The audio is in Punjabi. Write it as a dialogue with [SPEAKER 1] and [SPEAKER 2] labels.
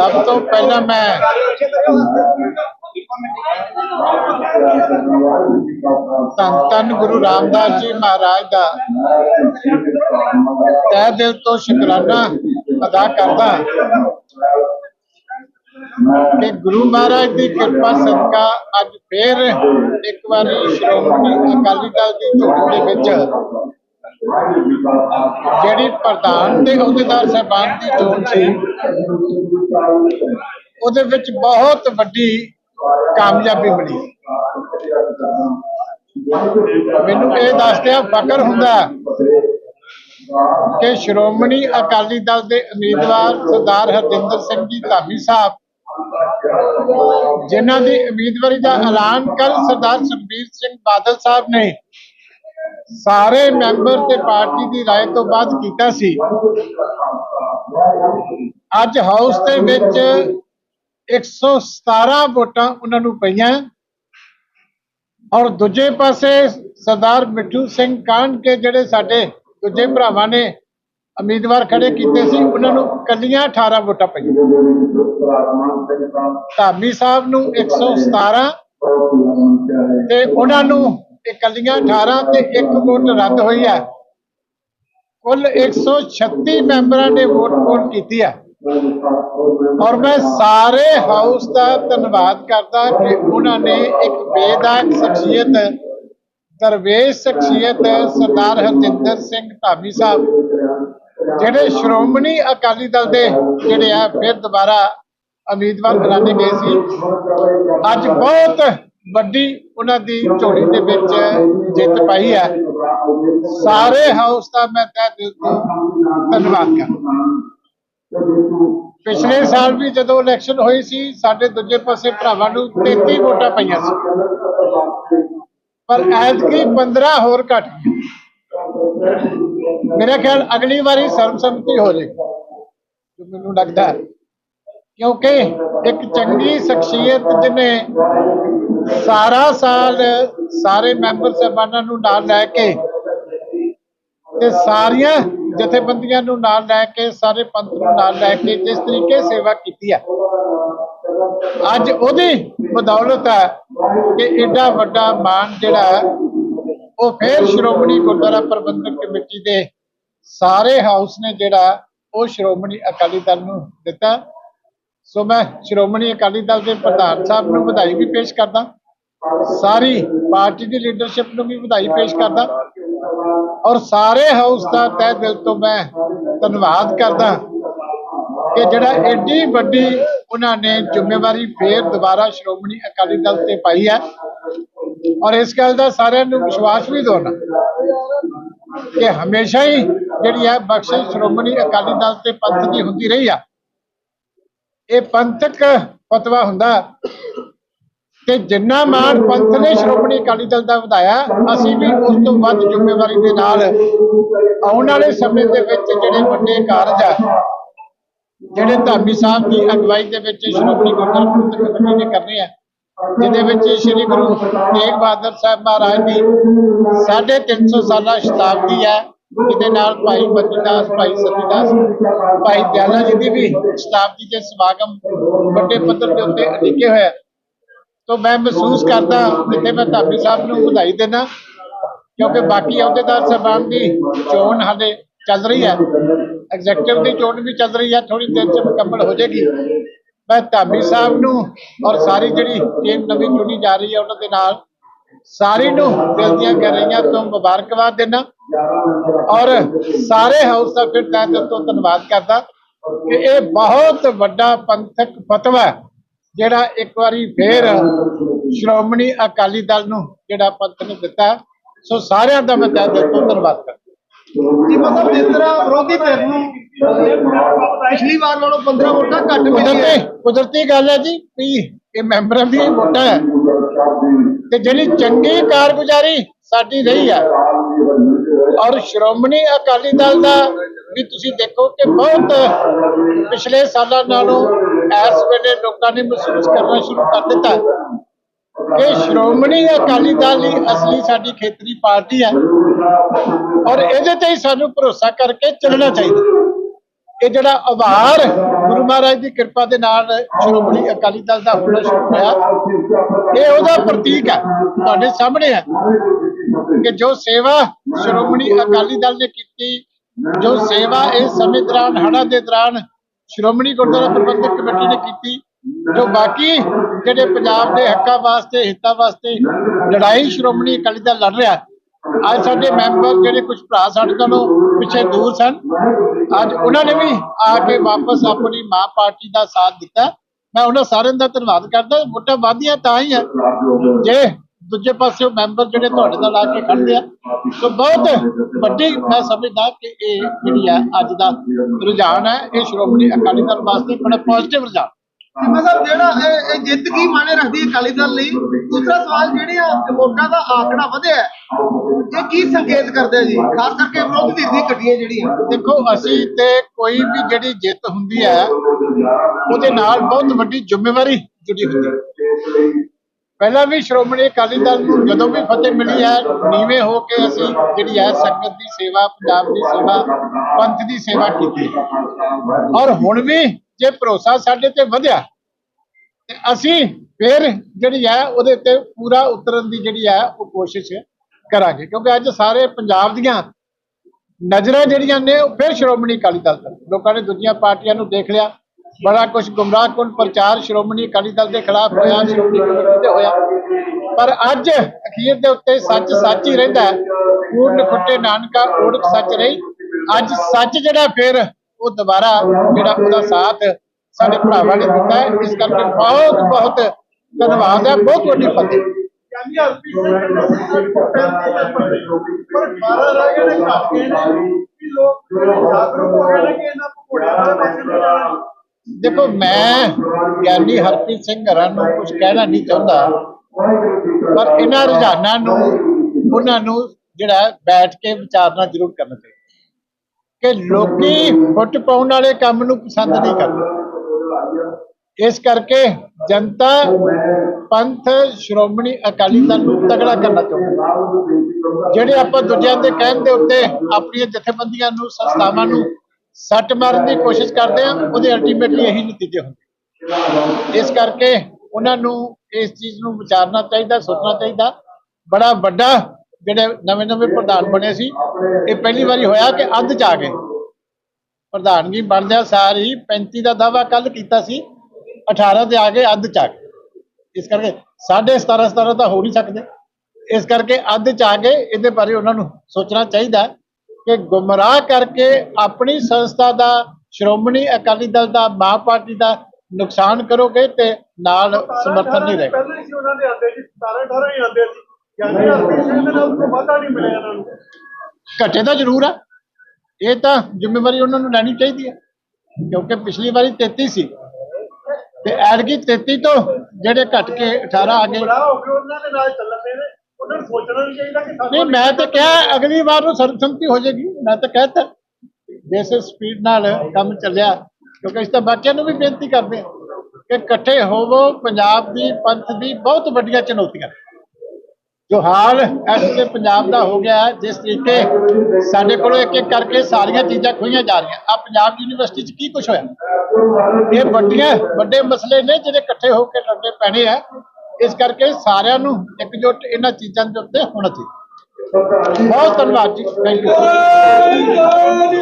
[SPEAKER 1] ਸਭ ਤੋਂ ਪਹਿਲਾਂ ਮੈਂ ਧੰਨ ਧੰਨ ਗੁਰੂ ਰਾਮਦਾਸ ਜੀ ਮਹਾਰਾਜ ਦਾ ਤਹਿ ਦਿਲ ਤੋਂ ਸ਼ੁਕਰਾਨਾ ਅਦਾ ਕਰਦਾ ਕਿ ਗੁਰੂ ਮਹਾਰਾਜ ਦੀ ਕਿਰਪਾ ਸਦਕਾ ਅੱਜ ਫੇਰ ਇੱਕ ਵਾਰੀ ਸ਼੍ਰੋਮਣੀ ਅਕਾਲੀ ਦਲ ਦੀ ਝੋਲੀ ਦੇ ਵਿੱਚ ਜਿਹੜੀ ਪ੍ਰਧਾਨ ਤੇ ਅਹੁਦੇਦਾਰ ਸਾਹਿਬਾਨ ਦੀ ਚੋਣ ਸੀ, ਉਹਦੇ ਵਿੱਚ ਬਹੁਤ ਵੱਡੀ ਕਾਮਯਾਬੀ ਮਿਲੀ। ਮੈਨੂੰ ਇਹ ਦੱਸਦਿਆਂ ਫਖਰ ਹੁੰਦਾ ਕਿ ਸ਼੍ਰੋਮਣੀ ਅਕਾਲੀ ਦਲ ਦੇ ਉਮੀਦਵਾਰ ਸਰਦਾਰ ਹਰਜਿੰਦਰ ਸਿੰਘ ਜੀ ਧਾਮੀ ਸਾਹਿਬ, ਜਿਨ੍ਹਾਂ ਦੀ ਉਮੀਦਵਾਰੀ ਦਾ ਐਲਾਨ ਕੱਲ ਸਰਦਾਰ ਸੁਖਬੀਰ ਸਿੰਘ ਬਾਦਲ ਸਾਹਿਬ ਨੇ ਸਾਰੇ ਮੈਂਬਰ ਤੇ ਪਾਰਟੀ ਦੀ رائے ਤੋਂ ਬਾਅਦ ਕੀਤਾ ਸੀ ਅੱਜ ਹਾਊਸ ਦੇ ਵਿੱਚ 117 ਵੋਟਾਂ ਉਹਨਾਂ ਨੂੰ ਪਈਆਂ ਔਰ ਦੂਜੇ ਪਾਸੇ ਸਰਦਾਰ ਮਿੱਠੂ ਸਿੰਘ ਕਾਂਡ ਕੇ ਜਿਹੜੇ ਸਾਡੇ ਦੂਜੇ ਭਰਾਵਾਂ ਨੇ ਉਮੀਦਵਾਰ ਖੜੇ ਕੀਤੇ ਸੀ ਉਹਨਾਂ ਨੂੰ ਕੱਲੀਆਂ 18 ਵੋਟਾਂ ਪਈਆਂ ਧਾਮੀ ਸਾਹਿਬ ਨੂੰ 117 ਤੇ ਉਹਨਾਂ ਨੂੰ ਇਕੱਲੀਆਂ 18 ਤੇ ਇੱਕ ਵੋਟ ਰੱਦ ਹੋਈ ਹੈ। ਕੁੱਲ 136 ਮੈਂਬਰਾਂ ਨੇ ਵੋਟ ਪੋਲ ਕੀਤੀ ਹੈ। ਔਰ ਮੈਂ ਸਾਰੇ ਹਾਊਸ ਦਾ ਧੰਨਵਾਦ ਕਰਦਾ ਕਿ ਉਹਨਾਂ ਨੇ ਇੱਕ ਬੇਦਾਗ ਸ਼ਖਸੀਅਤ, ਦਰਵੇਸ਼ ਸ਼ਖਸੀਅਤ ਸਰਦਾਰ ਹਰਜਿੰਦਰ ਸਿੰਘ ਧਾਮੀ ਸਾਹਿਬ, ਜਿਹੜੇ ਸ਼੍ਰੋਮਣੀ ਅਕਾਲੀ ਦਲ ਦੇ ਜਿਹੜੇ ਆ, ਫਿਰ ਦੁਬਾਰਾ ਉਮੀਦਵਾਰ ਐਲਾਨੇ ਗਏ ਸੀ। ਅੱਜ ਬਹੁਤ ਵੱਡੀ ਉਹਨਾਂ ਦੀ ਝੋਲੀ ਦੇ ਵਿੱਚ ਜਿੱਤ ਪਾਈ ਹੈ। ਸਾਰੇ ਹਾਊਸ ਦਾ ਮੈਂ ਤਹਿ ਦਿਲ ਤੋਂ ਧੰਨਵਾਦ ਕਰਦਾ। ਪਿਛਲੇ ਸਾਲ ਵੀ ਜਦੋਂ ਇਲੈਕਸ਼ਨ ਹੋਈ ਸੀ, ਸਾਡੇ ਦੂਜੇ ਪਾਸੇ ਭਰਾਵਾਂ ਨੂੰ 33 ਵੋਟਾਂ ਪਈਆਂ ਸੀ। ਪਰ ਐਤਕੀ 15 ਹੋਰ ਘਟ ਗਈਆਂ। ਮੇਰਾ ਖਿਆਲ ਅਗਲੀ ਵਾਰੀ ਸਰਬਸੰਮਤੀ ਹੋ ਜਾਏਗੀ, ਜੋ ਮੈਨੂੰ ਲੱਗਦਾ ਕਿਉਂਕਿ ਇੱਕ ਚੰਗੀ ਸ਼ਖਸੀਅਤ ਜਿਹਨੇ ਸਾਰਾ ਸਾਲ ਸਾਰੇ ਮੈਂਬਰ ਸਾਹਿਬਾਨਾਂ ਨੂੰ ਨਾਲ ਲੈ ਕੇ ਤੇ ਸਾਰੀਆਂ ਜਥੇਬੰਦੀਆਂ ਨੂੰ ਨਾਲ ਲੈ ਕੇ, ਸਾਰੇ ਪੰਥ ਨੂੰ ਨਾਲ ਲੈ ਕੇ ਜਿਸ ਤਰੀਕੇ ਸੇਵਾ ਕੀਤੀ ਹੈ। ਅੱਜ ਉਹਦੀ ਬਦੌਲਤ ਹੈ ਕਿ ਏਡਾ ਵੱਡਾ ਮਾਨ ਜਿਹੜਾ ਉਹ ਫੇਰ ਸ਼੍ਰੋਮਣੀ ਗੁਰਦੁਆਰਾ ਪ੍ਰਬੰਧਕ ਕਮੇਟੀ ਦੇ ਸਾਰੇ ਹਾਊਸ ਨੇ ਜਿਹੜਾ, ਉਹ ਸ਼੍ਰੋਮਣੀ ਅਕਾਲੀ ਦਲ ਨੂੰ ਦਿੱਤਾ। ਸੋ ਮੈਂ ਸ਼੍ਰੋਮਣੀ ਅਕਾਲੀ ਦਲ ਦੇ ਪ੍ਰਧਾਨ ਸਾਹਿਬ ਨੂੰ ਵਧਾਈ ਵੀ ਪੇਸ਼ ਕਰਦਾ। ਸਾਰੀ ਪਾਰਟੀ ਦੀ ਲੀਡਰਸ਼ਿਪ ਨੂੰ ਵੀ ਵਧਾਈ ਪੇਸ਼ ਕਰਦਾ। ਔਰ ਸਾਰੇ ਹਾਊਸ ਦਾ ਤਹਿ ਦਿਲ ਤੋਂ ਮੈਂ ਧੰਨਵਾਦ ਕਰਦਾ ਕਿ ਜਿਹੜਾ ਐਡੀ ਵੱਡੀ ਉਹਨਾਂ ਨੇ ਜ਼ਿੰਮੇਵਾਰੀ ਫੇਰ ਦੁਬਾਰਾ ਸ਼੍ਰੋਮਣੀ ਅਕਾਲੀ ਦਲ ਤੇ ਪਾਈ ਹੈ। ਔਰ ਇਸ ਗੱਲ ਦਾ ਸਾਰਿਆਂ ਨੂੰ ਵਿਸ਼ਵਾਸ ਵੀ ਦਿਵਾਉਣਾ ਕਿ ਹਮੇਸ਼ਾ ਹੀ ਜਿਹੜੀ ਹੈ ਬਖਸ਼ਿਸ਼ ਸ਼੍ਰੋਮਣੀ ਅਕਾਲੀ ਦਲ ਤੇ ਪੰਥ ਦੀ ਹੁੰਦੀ ਰਹੀ ਆ। ਇਹ ਪੰਥਕ ਫਤਵਾ ਹੁੰਦਾ ਕਿ ਜਿੰਨਾ ਮਾਣ ਪੰਥ ਨੇ ਸ਼੍ਰੋਮਣੀ ਅਕਾਲੀ ਦਲ ਦਾ ਵਧਾਇਆ, ਅਸੀਂ ਵੀ ਉਸ ਤੋਂ ਵੱਧ ਜ਼ਿੰਮੇਵਾਰੀ ਦੇ ਨਾਲ ਆਉਣ ਵਾਲੇ ਸਮੇਂ ਦੇ ਵਿੱਚ ਜਿਹੜੇ ਵੱਡੇ ਕਾਰਜ ਆ, ਜਿਹੜੇ ਧਾਮੀ ਸਾਹਿਬ ਦੀ ਅਗਵਾਈ ਦੇ ਵਿੱਚ ਸ਼੍ਰੋਮਣੀ ਗੁਰਦੁਆਰਾ ਕਮੇਟੀ ਨੇ ਕਰਨੇ ਆ, ਜਿਹਦੇ ਵਿੱਚ ਸ੍ਰੀ ਗੁਰੂ ਤੇਗ ਬਹਾਦਰ ਸਾਹਿਬ ਮਹਾਰਾਜ ਦੀ 350 ਸਾਲਾ ਸ਼ਤਾਬਦੀ ਹੈ ਜਿਹਦੇ ਨਾਲ ਭਾਈ ਮਤੀਦਾਸ ਭਾਈ ਸਤੀਦਾਸ, ਭਾਈ ਦਿਆਲਾ ਜੀ ਦੀ ਵੀ ਸ਼ਤਾਬਦੀ ਦੇ ਸਮਾਗਮ ਵੱਡੇ ਪੱਧਰ ਦੇ ਉੱਤੇ ਅਟਿਕੇ ਹੋਇਆ ਤੋ ਮੈਂ ਮਹਿਸੂਸ ਕਰਦਾ ਜਿੱਥੇ ਮੈਂ ਧਾਮੀ ਸਾਹਿਬ ਨੂੰ ਵਧਾਈ ਦੇਣਾ ਕਿਉਂਕਿ ਬਾਕੀ ਅਹੁਦੇਦਾਰ ਸਾਹਿਬਾਨ ਦੀ ਚੋਣ ਹਾਲੇ ਚੱਲ ਰਹੀ ਹੈ। ਐਗਜ਼ੈਕਟਿਵ ਦੀ ਚੋਣ ਵੀ ਚੱਲ ਰਹੀ ਹੈ ਥੋੜੀ ਦੇਰ ਚ ਮੁਕੰਮਲ ਹੋ ਜਾਏਗੀ। ਮੈਂ ਧਾਮੀ ਸਾਹਿਬ ਨੂੰ ਔਰ ਸਾਰੀ ਜਿਹੜੀ ਟੀਮ ਨਵੀਂ ਚੁਣੀ ਜਾ ਰਹੀ ਹੈ ਉਹਨਾਂ ਦੇ ਨਾਲ ਸਾਰੀ ਨੂੰ ਦਿਲ ਦੀਆਂ ਗਹਿਰਾਈਆਂ ਤੋਂ ਮੁਬਾਰਕਬਾਦ ਦੇਣਾ ਔਰ ਸਾਰੇ ਹਾਊਸ ਦਾ ਫਿਰ ਤਹਿ ਦਿਲ ਤੋਂ ਧੰਨਵਾਦ ਕਰਦਾ ਕਿ ਇਹ ਬਹੁਤ ਵੱਡਾ ਪੰਥਕ ਫਤਵਾ ਹੈ। ਜਿਹੜਾ ਇੱਕ ਵਾਰੀ ਫੇਰ ਸ਼੍ਰੋਮਣੀ ਅਕਾਲੀ ਦਲ ਨੂੰ ਜਿਹੜਾ ਪੰਥ ਨੇ ਦਿੱਤਾ, ਸੋ ਸਾਰਿਆਂ ਦਾ ਮੈਂ ਤਹਿ ਦਿਲ ਤੋਂ ਧੰਨਵਾਦ ਕਰਦਾ
[SPEAKER 2] ਜੀ, ਮਤਲਬ ਜਿਸ ਤਰ੍ਹਾਂ ਵਿਰੋਧੀ ਧਿਰ ਨੂੰ ਪਿਛਲੀ ਵਾਰ ਨਾਲੋਂ 15 ਵੋਟਾਂ ਘੱਟ ਮਿਲੀਆਂ।
[SPEAKER 1] ਕੁਦਰਤੀ ਕੁਦਰਤੀ ਗੱਲ ਹੈ ਜੀ ਵੀ ਇਹ ਮੈਂਬਰਾਂ ਦੀ ਵੋਟਾਂ ਹੈ। ਤੇ ਜਿਹੜੀ ਚੰਗੀ ਕਾਰਗੁਜ਼ਾਰੀ ਸਾਡੀ ਰਹੀ ਹੈ। ਔਰ ਸ਼੍ਰੋਮਣੀ ਅਕਾਲੀ ਦਲ ਦਾ ਵੀ ਤੁਸੀਂ ਦੇਖੋ ਕਿ ਬਹੁਤ ਪਿਛਲੇ ਸਾਲਾਂ ਨਾਲੋਂ ਇਸ ਵੇਲੇ ਲੋਕਾਂ ਨੇ ਮਹਿਸੂਸ ਕਰਨਾ ਸ਼ੁਰੂ ਕਰ ਦਿੱਤਾ ਕਿ ਸ਼੍ਰੋਮਣੀ ਅਕਾਲੀ ਦਲ ਹੀ ਅਸਲੀ ਸਾਡੀ ਖੇਤਰੀ ਪਾਰਟੀ ਹੈ ਔਰ ਇਹਦੇ ਤੇ ਹੀ ਸਾਨੂੰ ਭਰੋਸਾ ਕਰਕੇ ਚੱਲਣਾ ਚਾਹੀਦਾ ਇਹ ਜਿਹੜਾ ਆਭਾਰ ਗੁਰੂ ਮਹਾਰਾਜ ਦੀ ਕਿਰਪਾ ਦੇ ਨਾਲ ਸ਼੍ਰੋਮਣੀ ਅਕਾਲੀ ਦਲ ਦਾ ਹੋਣਾ ਸ਼ੁਰੂ ਹੋਇਆ, ਇਹ ਉਹਦਾ ਪ੍ਰਤੀਕ ਹੈ, ਤੁਹਾਡੇ ਸਾਹਮਣੇ ਹੈ ਕਿ ਜੋ ਸੇਵਾ ਸ਼੍ਰੋਮਣੀ ਅਕਾਲੀ ਦਲ ਨੇ ਕੀਤੀ, ਜੋ ਸੇਵਾ ਇਸ ਸਮੇਂ ਦੌਰਾਨ, ਹੜ੍ਹਾਂ ਦੇ ਦੌਰਾਨ ਸ਼੍ਰੋਮਣੀ ਗੁਰਦੁਆਰਾ ਪ੍ਰਬੰਧਕ ਕਮੇਟੀ ਨੇ ਕੀਤੀ, ਜੋ ਬਾਕੀ ਜਿਹੜੇ ਪੰਜਾਬ ਦੇ ਹੱਕਾਂ ਵਾਸਤੇ, ਹਿੱਤਾਂ ਵਾਸਤੇ ਲੜਾਈ ਸ਼੍ਰੋਮਣੀ ਅਕਾਲੀ ਦਲ ਲੜ ਰਿਹਾ। ਅੱਜ ਸਾਡੇ ਮੈਂਬਰ ਜਿਹੜੇ ਕੁਝ ਭਰਾ ਸਾਡੇ ਕੋਲੋਂ ਪਿੱਛੇ ਦੂਰ ਸਨ, ਅੱਜ ਉਹਨਾਂ ਨੇ ਵੀ ਆ ਕੇ ਵਾਪਸ ਆਪਣੀ ਮਾਂ ਪਾਰਟੀ ਦਾ ਸਾਥ ਦਿੱਤਾ। ਮੈਂ ਉਹਨਾਂ ਸਾਰਿਆਂ ਦਾ ਧੰਨਵਾਦ ਕਰਦਾ। ਵੋਟਾਂ ਵਾਧੀਆਂ ਤਾਂ ਹੀ ਹੈ ਜੇ ਦੂਜੇ ਪਾਸੇ ਮੈਂਬਰ ਜਿਹੜੇ ਤੁਹਾਡੇ ਨਾਲ ਆ ਕੇ ਖੜਦੇ ਆ। ਸੋ ਬਹੁਤ ਵੱਡੀ ਮੈਂ ਸਮਝਦਾ ਕਿ ਇਹ ਜਿਹੜੀ ਆ ਅੱਜ ਦਾ ਰੁਝਾਨ ਹੈ ਇਹ ਸ਼੍ਰੋਮਣੀ ਅਕਾਲੀ ਦਲ ਵਾਸਤੇ ਬੜਾ ਪੋਜ਼ਿਟਿਵ ਰੁਝਾਨ।
[SPEAKER 2] ਸਾਹਿਬ ਜਿਹੜਾ ਇਹ ਜਿੱਤ ਕੀ ਮਾਨੇ ਰੱਖਦੀ ਹੈ ਅਕਾਲੀ ਦਲ ਲਈ? ਦੂਸਰਾ ਸਵਾਲ ਜਿਹੜੇ ਆ ਵੋਟਾਂ ਦਾ ਆંકੜਾ ਵਧਿਆ ਹੈ, ਇਹ ਕੀ ਸੰਕੇਤ ਕਰਦੇ ਜੀ? ਖਾਸ ਕਰਕੇ ਵਿਰੋਧੀ ਧਿਰ ਦੀਆਂ ਗੱਡੀਆਂ ਜਿਹੜੀਆਂ।
[SPEAKER 1] ਦੇਖੋ ਅਸੀਂ ਤੇ ਕੋਈ ਵੀ ਜਿਹੜੀ ਜਿੱਤ ਹੁੰਦੀ ਹੈ ਉਹਦੇ ਨਾਲ ਬਹੁਤ ਵੱਡੀ ਜ਼ਿੰਮੇਵਾਰੀ ਜੁੜੀ ਹੁੰਦੀ ਹੈ। ਪਹਿਲਾਂ ਵੀ ਸ਼੍ਰੋਮਣੀ ਅਕਾਲੀ ਦਲ ਨੂੰ ਜਦੋਂ ਵੀ ਫਤਿਹ ਮਿਲੀ ਹੈ, ਨੀਵੇਂ ਹੋ ਕੇ ਅਸੀਂ ਜਿਹੜੀ ਹੈ ਸੰਗਤ ਦੀ ਸੇਵਾ, ਪੰਜਾਬ ਦੀ ਸੇਵਾ, ਪੰਥ ਦੀ ਸੇਵਾ ਕੀਤੀ। ਔਰ ਹੁਣ ਵੀ ਜੇ ਭਰੋਸਾ ਸਾਡੇ ਤੇ ਵਧਿਆ, ਤੇ ਅਸੀਂ ਫਿਰ ਜਿਹੜੀ ਹੈ ਉਹਦੇ ਤੇ ਪੂਰਾ ਉਤਰਨ ਦੀ ਜਿਹੜੀ ਹੈ ਉਹ ਕੋਸ਼ਿਸ਼ ਕਰਾਂਗੇ। ਕਿਉਂਕਿ ਅੱਜ ਸਾਰੇ ਪੰਜਾਬ ਦੀਆਂ ਨਜ਼ਰਾਂ ਜਿਹੜੀਆਂ ਨੇ ਉਹ ਫਿਰ ਸ਼੍ਰੋਮਣੀ ਅਕਾਲੀ ਦਲ ਤੇ ਲੋਕਾਂ ਨੇ ਦੂਜੀਆਂ ਪਾਰਟੀਆਂ ਨੂੰ ਦੇਖ ਲਿਆ ਬੜਾ ਕੁਝ ਗੁੰਮਰਾਹਕੁਨ ਪ੍ਰਚਾਰ ਸ਼੍ਰੋਮਣੀ ਅਕਾਲੀ ਦਲ ਦੇ ਖਿਲਾਫ ਹੋਇਆ, ਸ਼੍ਰੋਮਣੀ ਕਮੇਟੀ ਤੇ ਹੋਇਆ। ਪਰ ਅੱਜ ਅਖੀਰ ਦੇ ਉੱਤੇ ਸੱਚ ਸੱਚ ਹੀ ਰਹਿੰਦਾ ਪੂਰਨ ਖੁੱਟੇ ਨਾਨਕਾ ਓੜਕ ਸੱਚ ਰਹੀ। ਅੱਜ ਸੱਚ ਜਿਹੜਾ ਫਿਰ ਉਹ ਦੁਬਾਰਾ ਜਿਹੜਾ ਉਹਦਾ ਸਾਥ ਸਾਡੇ ਭਰਾਵਾਂ ਨੇ ਦਿੱਤਾ ਇਸ ਕਰਕੇ ਬਹੁਤ ਬਹੁਤ ਧੰਨਵਾਦ ਹੈ। ਬਹੁਤ ਵੱਡੀ ਫਤਿਹ।
[SPEAKER 2] ਪਰ 12 ਰਹਿ ਗਏ ਨੇ ਘੱਟ ਨੇ। ਕਿ ਲੋਕ ਜਾਗਰੂਕ ਹੋ ਗਏ ਨੇ ਕਿ ਇਹਨਾਂ ਪਕੌੜਿਆਂ ਦੇ ਪਾਸੇ
[SPEAKER 1] ਦੇਖੋ, ਮੈਂ ਗਿਆਨੀ ਹਰਪ੍ਰੀਤ ਸਿੰਘ ਹਰਾਂ ਨੂੰ ਕੁਝ ਕਹਿਣਾ ਨਹੀਂ ਚਾਹੁੰਦਾ, ਪਰ ਇਹਨਾਂ ਰੁਝਾਨਾਂ ਨੂੰ, ਉਹਨਾਂ ਨੂੰ ਜਿਹੜਾ ਬੈਠ ਕੇ ਵਿਚਾਰਨਾ ਜ਼ਰੂਰ ਕਰਨਾ ਚਾਹੀਦਾ। ਕਿ ਲੋਕੀ ਫੁੱਟ ਪਾਉਣ ਵਾਲੇ ਕੰਮ ਨੂੰ ਪਸੰਦ ਨਹੀਂ ਕਰਦੇ। ਇਸ ਕਰਕੇ ਜਨਤਾ, ਪੰਥ, ਸ਼੍ਰੋਮਣੀ ਅਕਾਲੀ ਦਲ ਨੂੰ ਤਗੜਾ ਕਰਨਾ ਚਾਹੁੰਦੀ ਜਿਹੜੇ ਆਪਾਂ ਦੂਜਿਆਂ ਦੇ ਕਹਿਣ ਦੇ ਉੱਤੇ ਆਪਣੀਆਂ ਜਥੇਬੰਦੀਆਂ ਨੂੰ, ਸੰਸਥਾਵਾਂ ਨੂੰ ਸੱਟ ਮਾਰਨ ਦੀ ਕੋਸ਼ਿਸ਼ ਕਰਦੇ ਆ ਉਹਦੇ ਅਲਟੀਮੇਟਲੀ ਇਹੀ ਨਤੀਜੇ ਹੁੰਦੇ ਇਸ ਕਰਕੇ ਉਹਨਾਂ ਨੂੰ ਇਸ ਚੀਜ਼ ਨੂੰ ਵਿਚਾਰਨਾ ਚਾਹੀਦਾ, ਸੋਚਣਾ ਚਾਹੀਦਾ। ਬੜਾ ਵੱਡਾ ਜਿਹੜੇ ਨਵੇਂ ਨਵੇਂ ਪ੍ਰਧਾਨ ਬਣੇ ਸੀ, ਇਹ ਪਹਿਲੀ ਵਾਰੀ ਹੋਇਆ ਕਿ ਅੱਧ ਚ ਆ ਗਏ। ਪ੍ਰਧਾਨਗੀ ਬਣਦਿਆਂ ਸਾਰ ਹੀ 35 ਦਾ ਦਾਵਾ ਕੱਲ ਕੀਤਾ ਸੀ 18 ਤੇ ਆ ਗਏ, ਅੱਧ ਚ ਆ ਗਏ। ਇਸ ਕਰਕੇ 17.5 17 ਤਾਂ ਹੋ ਨਹੀਂ ਸਕਦੇ। ਇਸ ਕਰਕੇ ਅੱਧ ਚ ਆ ਗਏ, ਇਹਦੇ ਬਾਰੇ ਉਹਨਾਂ ਨੂੰ ਸੋਚਣਾ ਚਾਹੀਦਾ। ਕਿ ਗੁੰਮਰਾਹ ਕਰਕੇ ਆਪਣੀ ਸੰਸਥਾ ਦਾ ਸ਼੍ਰੋਮਣੀ ਅਕਾਲੀ ਦਲ ਦਾ ਮਾਂ ਪਾਰਟੀ ਦਾ ਨੁਕਸਾਨ ਕਰੋਗੇ ਤੇ ਨਾਲ ਸਮਰਥਨ ਨਹੀਂ ਰਹੇਗਾ।
[SPEAKER 2] ਪਹਿਲਾਂ ਹੀ ਸੀ ਉਹਨਾਂ ਦੇ ਆਂਦੇ ਜੀ 17 18 ਹੀ ਆਂਦੇ ਸੀ। ਕਹਿੰਦੇ ਹਰਪੀ ਸਿੰਘ ਦੇ ਨਾਲ ਕੋਈ ਵਾਧਾ ਨਹੀਂ ਮਿਲਿਆ ਇਹਨਾਂ ਨੂੰ।
[SPEAKER 1] ਘਟੇ ਤਾਂ ਜ਼ਰੂਰ ਆ। ਇਹ ਤਾਂ ਜ਼ਿੰਮੇਵਾਰੀ ਉਹਨਾਂ ਨੂੰ ਲੈਣੀ ਚਾਹੀਦੀ ਹੈ ਕਿਉਂਕਿ ਪਿਛਲੀ ਵਾਰੀ 33 ਸੀ। ਤੇ ਐਤਕੀ 33 ਤੋਂ ਜਿਹੜੇ ਘਟ ਕੇ 18 ਆ ਗਏ।
[SPEAKER 2] ਬੜਾ ਹੋ ਕੇ ਉਹਨਾਂ ਦੇ ਨਾਲ ਚੱਲਣੇ ਨੇ। ਉਹਨਾਂ ਨੂੰ ਸੋਚਣਾ ਵੀ ਚਾਹੀਦਾ ਕਿ
[SPEAKER 1] ਨਹੀਂ, ਮੈਂ ਤਾਂ ਕਿਹਾ ਅਗਲੀ ਵਾਰ ਨੂੰ ਸਰਬਸੰਮਤੀ ਹੋ ਜਾਏਗੀ। ਮੈਂ ਤਾਂ ਕਹਿਤਾ ਬੇਸਿਸ ਸਪੀਡ ਨਾਲ ਕੰਮ ਚੱਲਿਆ, ਕਿਉਂਕਿ ਇਸ ਤਾਂ ਬਾਕੀਆਂ ਨੂੰ ਵੀ ਬੇਨਤੀ ਕਰਦੇ ਹਾਂ ਕਿ ਇਕੱਠੇ ਹੋਵੋ, ਪੰਜਾਬ ਦੀ ਪੰਥ ਦੀ ਬਹੁਤ ਵੱਡੀਆਂ ਚੁਣੌਤੀਆਂ ਜੋ ਹਾਲ ਇਸ ਵੇਲੇ ਪੰਜਾਬ ਦਾ ਹੋ ਗਿਆ, ਜਿਸ ਤਰੀਕੇ ਸਾਡੇ ਕੋਲੋਂ ਇੱਕ ਇੱਕ ਕਰਕੇ ਸਾਰੀਆਂ ਚੀਜ਼ਾਂ ਖੋਈਆਂ ਜਾ ਰਹੀਆਂ। ਆ ਪੰਜਾਬ ਯੂਨੀਵਰਸਿਟੀ 'ਚ ਕੀ ਕੁਝ ਹੋਇਆ? ਇਹ ਵੱਡੀਆਂ, ਵੱਡੇ ਮਸਲੇ ਨੇ ਜਿਹੜੇ ਇਕੱਠੇ ਹੋ ਕੇ ਲੜਨੇ ਪੈਣੇ ਆ। ਇਸ ਕਰਕੇ ਸਾਰਿਆਂ ਨੂੰ ਇਕਜੁੱਟ ਇਹਨਾਂ ਚੀਜ਼ਾਂ ਦੇ ਉੱਤੇ ਹੋਣਾ ਚਾਹੀਦਾ ਬਹੁਤ ਧੰਨਵਾਦ ਜੀ। Thank you